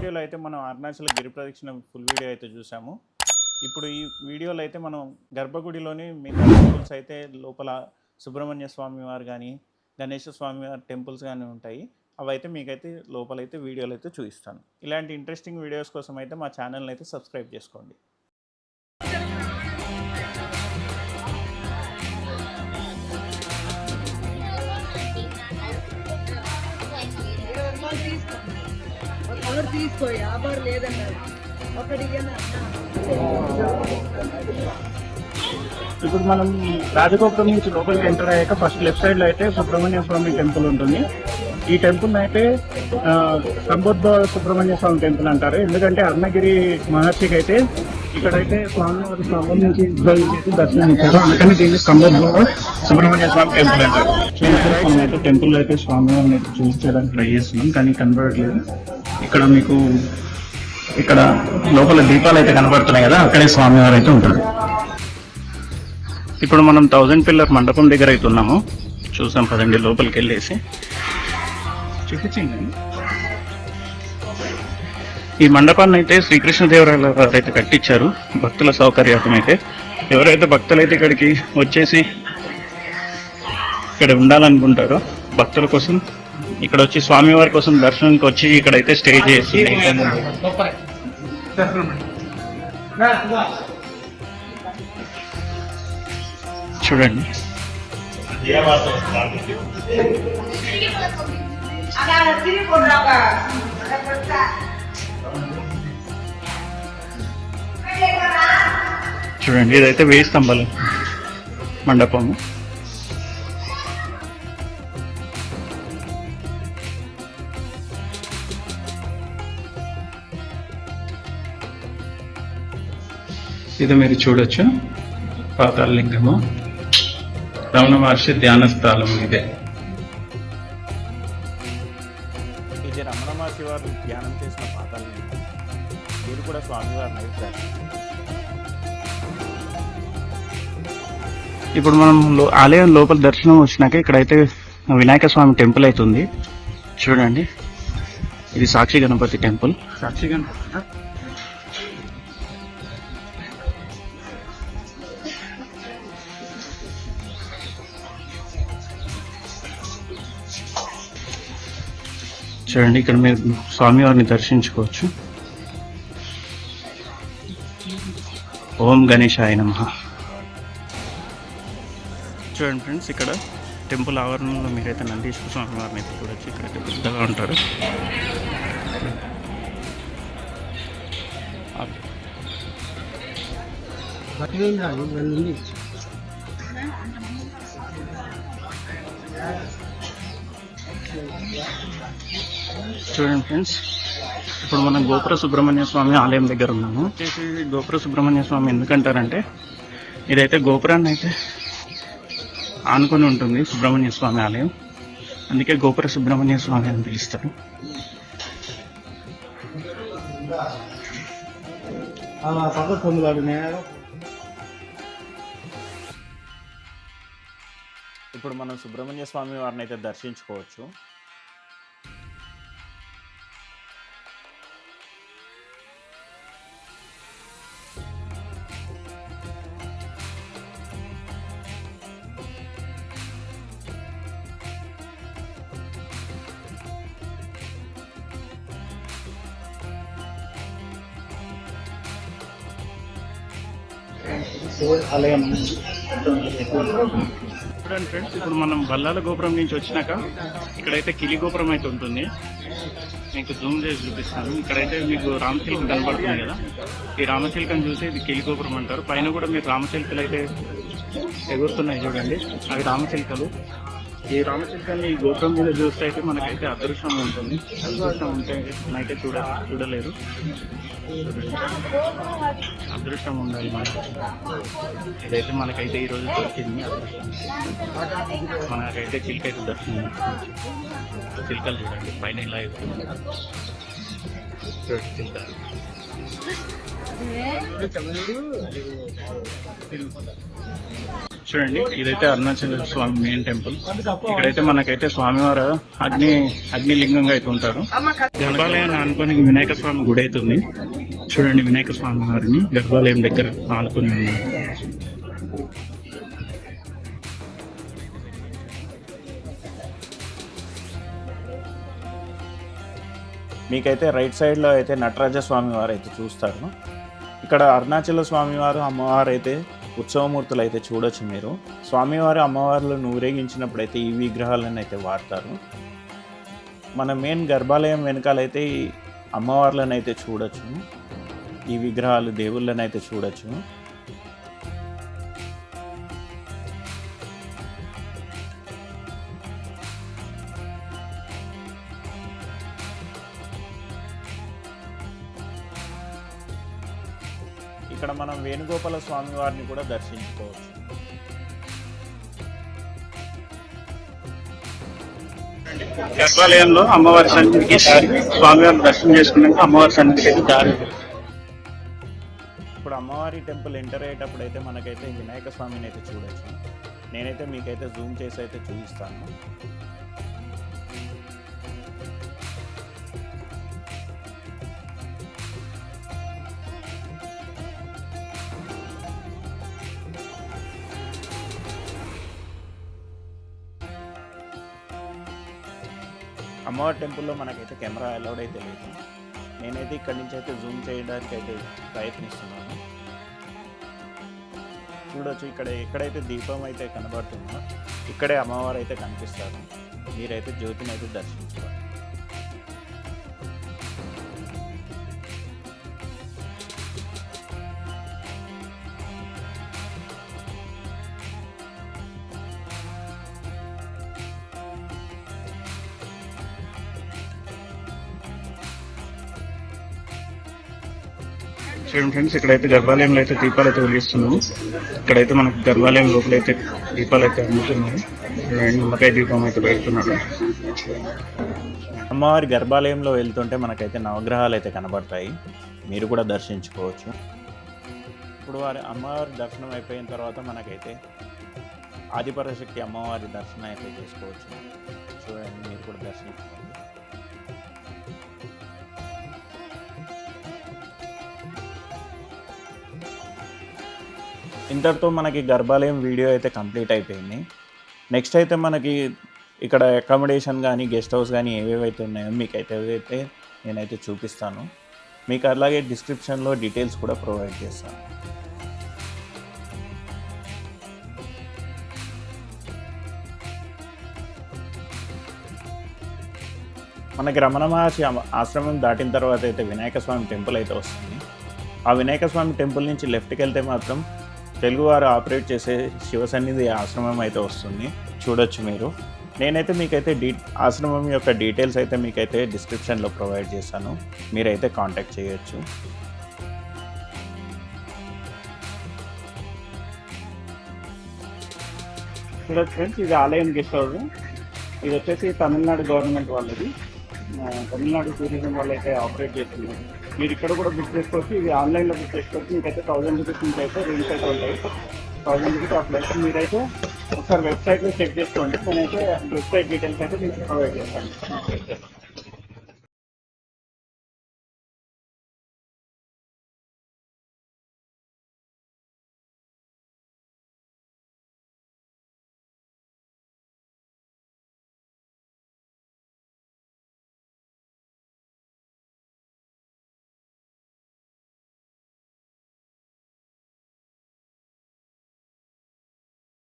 వీడియోలో అయితే మనం అరుణాచల గిరి ప్రదక్షిణ ఫుల్ వీడియో అయితే చూసాము. ఇప్పుడు ఈ వీడియోలో అయితే మనం గర్భగుడిలోని మిగతా టెంపుల్స్ అయితే లోపల సుబ్రహ్మణ్య స్వామి వారు కానీ గణేష స్వామి వారి టెంపుల్స్ కానీ ఉంటాయి. అవైతే మీకైతే లోపలైతే వీడియోలు అయితే చూపిస్తాను. ఇలాంటి ఇంట్రెస్టింగ్ వీడియోస్ కోసం అయితే మా ఛానల్ని అయితే సబ్స్క్రైబ్ చేసుకోండి. తీసుకో యాభై లేదన్నారు ఒకటి ఇప్పుడు మనం రాజగోపురం నుంచి లోపలికి ఎంటర్ అయ్యాక ఫస్ట్ లెఫ్ట్ సైడ్లో అయితే సుబ్రహ్మణ్య స్వామి టెంపుల్ ఉంటుంది. ఈ టెంపుల్ అయితే సంబుద్ధ సుబ్రహ్మణ్య స్వామి టెంపుల్ అంటారు. ఎందుకంటే అరుణగిరి మహర్షికి అయితే ఇక్కడైతే స్వామివారి స్వామి నుంచి దర్శనం ఇచ్చారు అందుకని దీన్ని సంబుద్ధ సుబ్రహ్మణ్య స్వామి టెంపుల్ అంటారు. అయితే టెంపుల్ అయితే స్వామివారిని అయితే చేయడానికి ట్రై చేస్తున్నాం కానీ కనబడట్లేదు. ఇక్కడ మీకు ఇక్కడ లోపల దీపాలు అయితే కనబడుతున్నాయి కదా అక్కడే స్వామివారు అయితే ఉంటారు. ఇప్పుడు మనం థౌజండ్ పిల్లర్ మండపం దగ్గర అయితే ఉన్నాము. చూసాం పదండి లోపలికి వెళ్ళేసి. చూపించండి. ఈ మండపాన్ని అయితే శ్రీకృష్ణదేవరాయల వారు అయితే కట్టించారు భక్తుల సౌకర్యార్థం అయితే. ఎవరైతే భక్తులు అయితే ఇక్కడికి వచ్చేసి ఇక్కడ ఉండాలనుకుంటారో భక్తుల కోసం ఇక్కడ వచ్చి స్వామివారి కోసం దర్శనానికి వచ్చి ఇక్కడైతే స్టే చేసి చూడండి. చూడండి ఇదైతే వేయి స్తంభాలు మండపము. ఇది మీరు చూడొచ్చు. పాతాళ లింగము. రమణ మహర్షి ధ్యాన స్థలం ఇదే. ఇది రమణ మహర్షి వారు ధ్యానం చేసిన పాతాళ లింగం. మీరు కూడా స్వామివారిని ఇప్పుడు మనం ఆలయం లోపల దర్శనం వచ్చినాక ఇక్కడైతే వినాయక స్వామి టెంపుల్ అయితే ఉంది చూడండి. ఇది సాక్షి గణపతి టెంపుల్. సాక్షి గణపతి చూడండి ఇక్కడ మీరు స్వామివారిని దర్శించుకోవచ్చు. ఓం గణేశాయ నమ. చూడండి ఫ్రెండ్స్ ఇక్కడ టెంపుల్ ఆవరణలో మీరైతే నందీశ్వర స్వామి వారిని అయితే చూడొచ్చు. ఇక్కడ పెద్దగా ఉంటారు. చూడండి ఫ్రెండ్స్ ఇప్పుడు మనం గోపుర సుబ్రహ్మణ్య స్వామి ఆలయం దగ్గర ఉన్నాము. వచ్చేసి గోపుర సుబ్రహ్మణ్య స్వామి ఎందుకంటారంటే ఇదైతే గోపురాన్ని అయితే ఆనుకొని ఉంటుంది సుబ్రహ్మణ్య స్వామి ఆలయం. అందుకే గోపుర సుబ్రహ్మణ్య స్వామి అని పిలుస్తారు. ఇప్పుడు మనం సుబ్రహ్మణ్య స్వామి వారిని అయితే దర్శించుకోవచ్చు. ఆలయం చూడండి ఫ్రెండ్స్ ఇప్పుడు మనం బల్లాల గోపురం నుంచి వచ్చినాక ఇక్కడైతే కిలి గోపురం అయితే ఉంటుంది. మీకు జూమ్ చేసి చూపిస్తాను. ఇక్కడైతే మీకు రామచిలుక కనబడుతుంది కదా. ఈ రామచిలుకను చూసి ఇది కిలి గోపురం అంటారు. పైన కూడా మీరు రామచిలుకలు అయితే ఎగురుతున్నాయి చూడండి. అవి రామచిలుకలు. ఈ రామచిలుకల్ని ఈ గోపురం మీద చూస్తే అయితే మనకైతే అదృష్టం ఉంటుంది. అదృష్టం ఉంటే అయితే చూడ చూడలేరు. అదృష్టం ఉండాలి మనకి. ఇదైతే మనకైతే ఈ రోజు దొరికింది అదృష్టం. మనకైతే చిలుక అయితే దర్శనం చిలుకలు చూడండి పైన ఇలా. చూడండి చిలుక. చూడండి ఇదైతే అరుణాచల స్వామి మెయిన్ టెంపుల్ ఇక్కడైతే మనకైతే స్వామివారు అగ్ని అగ్ని లింగంగా అయితే ఉంటారు. గర్భాలయాన్ని అనుకుని వినాయక స్వామి గుడి అవుతుంది చూడండి వినాయక స్వామి వారిని గర్భాలయం దగ్గర ఆనుకుని ఉన్నారు. మీకైతే రైట్ సైడ్లో అయితే నటరాజ స్వామి వారు అయితే చూస్తారు. ఇక్కడ అరుణాచల స్వామివారు అమ్మవారు అయితే ఉత్సవమూర్తులు అయితే చూడొచ్చు మీరు. స్వామివారు అమ్మవారులను ఊరేగించినప్పుడు అయితే ఈ విగ్రహాలను అయితే వాడతారు. మన మెయిన్ గర్భాలయం వెనకాలైతే అమ్మవార్లను అయితే చూడొచ్చు. ఈ విగ్రహాలు దేవుళ్ళని అయితే చూడొచ్చు. ఇక్కడ మనం వేణుగోపాల స్వామి వారిని కూడా దర్శించుకోవచ్చు. గర్భాలయంలో అమ్మవారి సన్నిధికి దారి స్వామివారిని దర్శనం చేసుకున్నాక అమ్మవారి సన్నిధికి అయితే దారి. ఇప్పుడు అమ్మవారి టెంపుల్ ఎంటర్ అయ్యేటప్పుడు అయితే మనకైతే వినాయక స్వామిని అయితే చూడొచ్చు. నేనైతే మీకైతే జూమ్ చేసి అయితే చూపిస్తాను. అమ్మవారి టెంపుల్లో మనకైతే కెమెరా అలౌడ్ అయితే లేదు. నేనైతే ఇక్కడి నుంచి అయితే జూమ్ చేయడానికి అయితే ప్రయత్నిస్తున్నాను. చూడొచ్చు ఇక్కడ ఎక్కడైతే దీపం అయితే కనబడుతుందో ఇక్కడే అమ్మవారు అయితే కనిపిస్తారు. మీరైతే జ్యోతిని అయితే దర్శించారు చూడండి ఫ్రెండ్స్ ఇక్కడైతే గర్భాలయంలో అయితే దీపాలు అయితే వెలిగిస్తున్నాము. ఇక్కడైతే మనకు గర్భాలయం లోపల అయితే దీపాలు అయితే అమ్ముతున్నాయి నిమ్మకాయ దీపం అయితే పెడుతున్నారు. అమ్మవారి గర్భాలయంలో వెళ్తుంటే మనకైతే నవగ్రహాలు అయితే కనబడతాయి. మీరు కూడా దర్శించుకోవచ్చు. ఇప్పుడు వారి అమ్మవారి దర్శనం అయిపోయిన తర్వాత మనకైతే ఆదిపరశక్తి అమ్మవారి దర్శనం అయితే చేసుకోవచ్చు. చూడండి మీరు కూడా దర్శించుకోండి. ఇంతటితో మనకి గర్భాలయం వీడియో అయితే కంప్లీట్ అయిపోయింది. నెక్స్ట్ అయితే మనకి ఇక్కడ అకామిడేషన్ కానీ గెస్ట్ హౌస్ కానీ ఏవేవైతే ఉన్నాయో మీకు అయితే అయితే నేనైతే చూపిస్తాను. మీకు అలాగే డిస్క్రిప్షన్లో డీటెయిల్స్ కూడా ప్రొవైడ్ చేస్తాను. మనకి రమణ మహర్షి ఆశ్రమం దాటిన తర్వాత అయితే వినాయక స్వామి టెంపుల్ అయితే వస్తుంది. ఆ వినాయక స్వామి టెంపుల్ నుంచి లెఫ్ట్కి వెళ్తే మాత్రం తెలుగువారు ఆపరేట్ చేసే శివ సన్నిధి ఆశ్రమం అయితే వస్తుంది. చూడొచ్చు మీరు. నేనైతే మీకైతే డీ ఆశ్రమం యొక్క డీటెయిల్స్ అయితే మీకైతే డిస్క్రిప్షన్లో ప్రొవైడ్ చేశాను. మీరైతే కాంటాక్ట్ చేయొచ్చు. చూడొచ్చు ఫ్రెండ్స్ ఇది ఆలయం గెస్ట్ హౌస్. ఇది వచ్చేసి తమిళనాడు గవర్నమెంట్ వాళ్ళది. తమిళనాడు టూరిజం వాళ్ళు అయితే ఆపరేట్ చేస్తున్నారు. మీరు ఇక్కడ కూడా బుక్ చేసుకోవచ్చు. ఇది ఆన్లైన్లో బుక్ చేసుకోవచ్చు. మీకైతే థౌసండ్ రూపీస్ నుంచి అయితే రూమ్స్ అయితే ఉంటాయి. థౌసండ్ రూపీస్ అట్లయితే మీరైతే ఒకసారి వెబ్సైట్లో చెక్ చేసుకోండి. నేనైతే వెబ్సైట్ డీటెయిల్స్ అయితే మీకు ప్రొవైడ్ చేస్తాను.